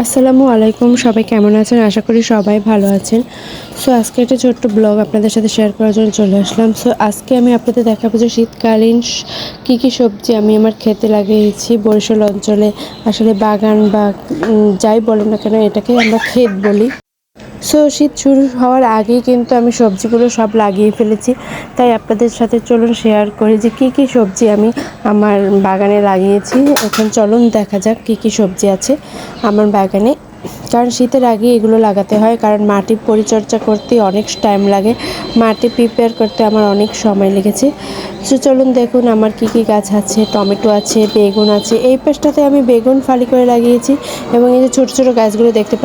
আসসালামু আলাইকুম, সবাই কেমন আছেন? আশা করি সবাই ভালো আছেন। সো, আজকে একটা ছোট্ট ব্লগ আপনাদের সাথে শেয়ার করার জন্য চলে আসলাম। সো, আজকে আমি আপনাদের দেখাবো যে শীতকালীন কী কী সবজি আমি আমার খেতে লাগিয়েছি বরিশাল অঞ্চলে। আসলে বাগান বা যাই বলেন না কেন এটাকে আমরা ক্ষেত বলি। সো শীত শুরু হওয়ার আগেই কিন্তু আমি সবজিগুলো সব লাগিয়ে ফেলেছি। তাই আপনাদের সাথে চলুন শেয়ার করি যে কী কী সবজি আমি আমার বাগানে লাগিয়েছি। এখন চলুন দেখা যাক কী কী সবজি আছে আমার বাগানে। কারণ শীতের আগে এগুলো লাগাতে হয়, কারণ মাটি পরিচর্যা করতে অনেক টাইম লাগে। মাটি প্রিপেয়ার করতে আমার অনেক সময় লেগেছে। সো চলুন দেখুন আমার কী কী গাছ আছে, টমেটো আছে, বেগুন আছে। এই পাশটাতে আমি বেগুন ফালি করে লাগিয়েছি এবং এই যে ছোটো ছোটো গাছগুলো দেখতে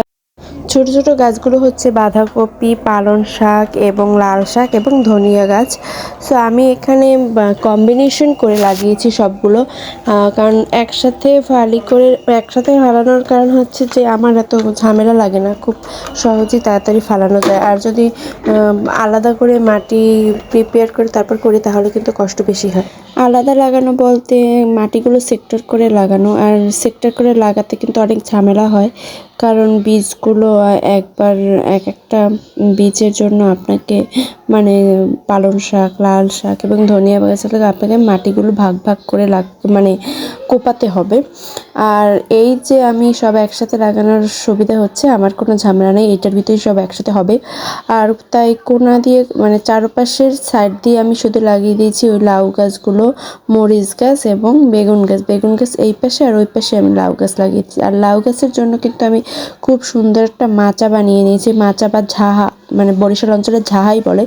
ছোট ছোট গাছগুলো হচ্ছে বাঁধাকপি, পালং শাক এবং লাল শাক এবং ধনিয়া গাছ। সো আমি এখানে কম্বিনেশন করে লাগিয়েছি সবগুলো। কারণ একসাথে ফালি করে, একসাথে ফালানোর কারণ হচ্ছে যে আমার এত ঝামেলা লাগে না। খুব সহজেই তাড়াতাড়ি ফালানো যায়। আর যদি আলাদা করে মাটি প্রিপেয়ার করে তারপর করি, তাহলে কিন্তু কষ্ট বেশি হয়। আলাদা লাগানো বলতে মাটিগুলো সেক্টর করে লাগানো। আর সেক্টর করে লাগাতে কিন্তু অনেক ঝামেলা হয়। কারণ বীজগুলো একবার এক একটা বীজের জন্য আপনাকে মানে পালং শাক, লাল শাক এবং ধনিয়া গাছ আপনাকে মাটিগুলো ভাগ ভাগ করে লাগ মানে কোপাতে হবে। আর এই যে আমি সব একসাথে লাগানোর সুবিধা হচ্ছে, আমার কোনো ঝামেলা নেই, এটার ভিতরেই সব একসাথে হবে। আর তাই কোনা দিয়ে মানে চারপাশের সাইড দিয়ে আমি শুধু লাগিয়ে দিয়েছি ওই লাউ গাছগুলো, মরিচ গাছ এবং বেগুন গাছ। বেগুন গাছ এই পাশে আর ওই পাশে আমি লাউ গাছ লাগিয়েছি। আর লাউ গাছের জন্য কিন্তু আমি খুব সুন্দর একটা মাচা বানিয়ে নিয়েছি। মাচা বা ঝাহা মানে বরিশাল অঞ্চলে ঝাহাই বলে।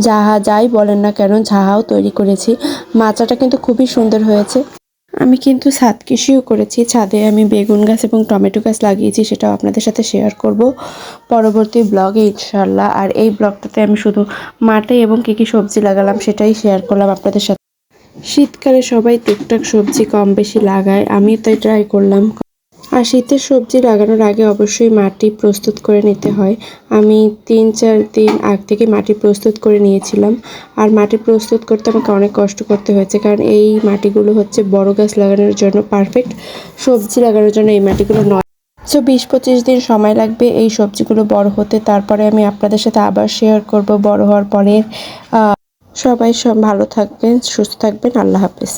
ঝাহা যাই বলেন না কেন, ঝাহাও তৈরি করেছি। মাচাটা কিন্তু খুবই সুন্দর হয়েছে। আমি কিন্তু ছাদ কৃষিও করেছি। ছাদে আমি বেগুন গাছ এবং টমেটো গাছ লাগিয়েছি, সেটাও আপনাদের সাথে শেয়ার করব। পরবর্তী ব্লগে ইনশাল্লাহ আর এই ব্লগটাতে আমি শুধু মাঠে এবং কী কী সবজি লাগালাম সেটাই শেয়ার করলাম আপনাদের সাথে। শীতকালে সবাই টুকটাক সবজি কম বেশি লাগায় আমি তাই ট্রাই করলাম। আর শীতের সবজি লাগানোর আগে অবশ্যই মাটি প্রস্তুত করে নিতে হয়। আমি তিন, চার দিন আগ থেকে মাটি প্রস্তুত করে নিয়েছিলাম। আর মাটি প্রস্তুত করতে আমাকে অনেক কষ্ট করতে হয়েছে, কারণ এই মাটিগুলো হচ্ছে বড় গাছ লাগানোর জন্য পারফেক্ট সবজি লাগানোর জন্য এই মাটিগুলো নয়। সো বিশ পঁচিশ দিন সময় লাগবে এই সবজিগুলো বড় হতে। তারপরে আমি আপনাদের সাথে আবার শেয়ার করব বড় হওয়ার পরে। সবাই সব ভালো থাকবেন, সুস্থ থাকবেন। আল্লাহ হাফেজ।